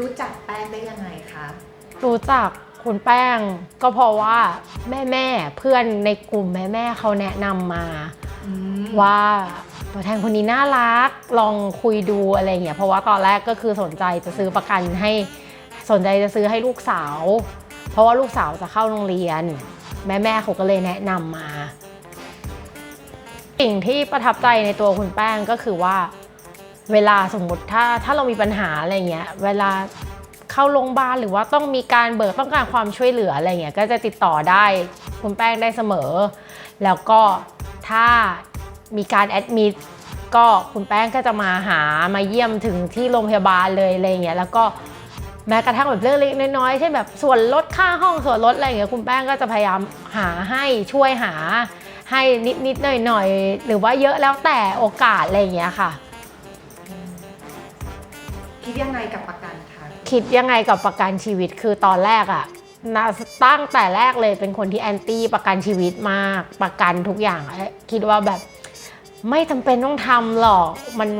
รู้จักแป้งได้ยังไงคะรู้จักคุณแป้งก็เพราะว่าแม่แม่ๆเพื่อนในกลุ่มแม่แม่ๆเขาแนะนำมาอืมว่าตัวแทนคนนี้น่ารักลองคุยดูอะไรเงี้ยเพราะว่าตอนแรกก็คือสนใจจะซื้อประกันให้สนใจจะซื้อให้ลูกสาว เพราะว่าลูกสาวจะเข้าโรงเรียน แม่แม่ๆเขาก็เลยแนะนำมา สิ่งที่ประทับใจในตัวคุณแป้งก็คือว่า เวลาสมมติถ้าถ้าเรามีปัญหาอะไรเงี้ยเวลาเข้าโรงพยาบาลหรือว่าต้องมีการเบิกต้องการความช่วยเหลืออะไรเงี้ยก็จะติดต่อได้คุณแป้งได้เสมอ แล้วก็ถ้ามีการแอดมิดก็คุณแป้งก็จะมาหามาเยี่ยมถึงที่โรงพยาบาลเลยอะไรเงี้ยแล้วก็แม้กระทั่งแบบเรื่องเล็กน้อยๆเช่นแบบส่วนลดค่าห้องส่วนลดอะไรเงี้ยคุณแป้งก็จะพยายามหาให้ช่วยหาให้นิดๆหน่อยๆหรือว่าเยอะแล้วแต่โอกาสอะไรเงี้ยค่ะ คิดยังไงกับประกันคะคิดยังไงกับประกันชีวิตคือตอนแรกอะนะตั้งแต่แรกเลยเป็นคนที่แอนตี้ประกันชีวิตมากประกันทุกอย่าง คิดว่าแบบไม่จำเป็นต้องทำหรอกมัน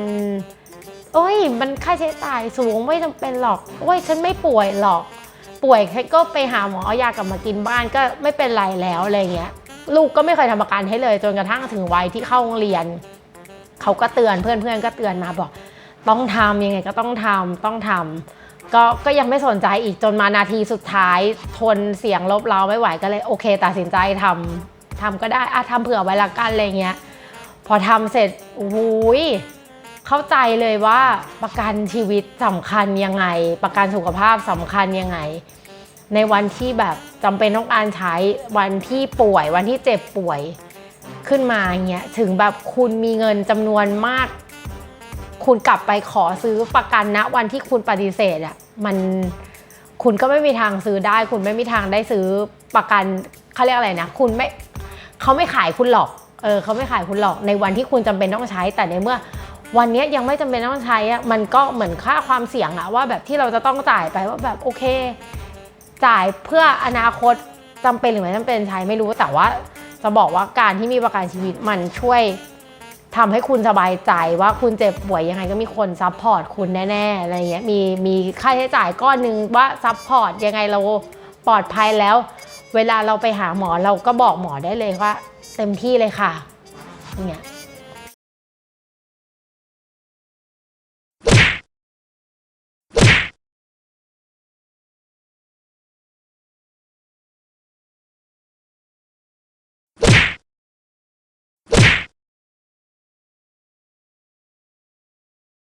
โอ้ย มันค่าใช้จ่ายสูงไม่จำเป็นหรอกโอ้ยฉันไม่ป่วยหรอก ป่วยแค่ก็ไปหาหมอเอายากลับมากินบ้านก็ไม่เป็นไรแล้วอะไรเงี้ยลูกก็ไม่เคยทำประกันให้เลย จนกระทั่งถึงวัยที่เข้าโรงเรียน เขาก็เตือนเพื่อนๆก็เตือนมาบอก ต้องทำยังไงก็ต้องทำต้องทำก็ก็ยังไม่สนใจอีกจนมานาทีสุดท้าย ทนเสียงลบเราไม่ไหวก็เลยโอเคตัดสินใจทำทำก็ได้อะทำเผื่อไว้ละกันอะไรเงี้ยพอทำเสร็จโอ้ยเข้าใจเลยว่าประกันชีวิตสำคัญยังไง ประกันสุขภาพสำคัญยังไง ในวันที่แบบจำเป็นต้องการใช้วันที่ป่วยวันที่เจ็บป่วยขึ้นมาเงี้ยถึงแบบคุณมีเงินจำนวนมาก คุณกลับไปขอซื้อประกันณวันที่คุณปฏิเสธอะมันคุณก็ไม่มีทางซื้อได้ คุณไม่มีทางได้ซื้อประกันเขาเรียกอะไรนะ คุณไม่เขาไม่ขายคุณหรอกเออเขาไม่ขายคุณหรอกในวันที่คุณจำเป็นต้องใช้ แต่ในเมื่อ วันนี้ยังไม่จำเป็นต้องใช้อะมันก็เหมือนค่าความเสี่ยงอะว่าแบบที่เราจะต้องจ่ายไปว่าแบบโอเค จ่ายเพื่ออนาคตจำเป็นหรือไม่จำเป็นใช้ไม่รู้แต่ว่าจะบอกว่าการที่มีประกันชีวิตมันช่วย ทำให้คุณสบายใจว่าคุณเจ็บป่วยยังไงก็มีคนซัพพอร์ตคุณแน่ๆอะไรเงี้ยมีมีค่าใช้จ่ายก้อนหนึ่งว่าซัพพอร์ตยังไงเราปลอดภัยแล้ว เวลาเราไปหาหมอเราก็บอกหมอได้เลยว่า เต็มที่เลยค่ะเนี่ย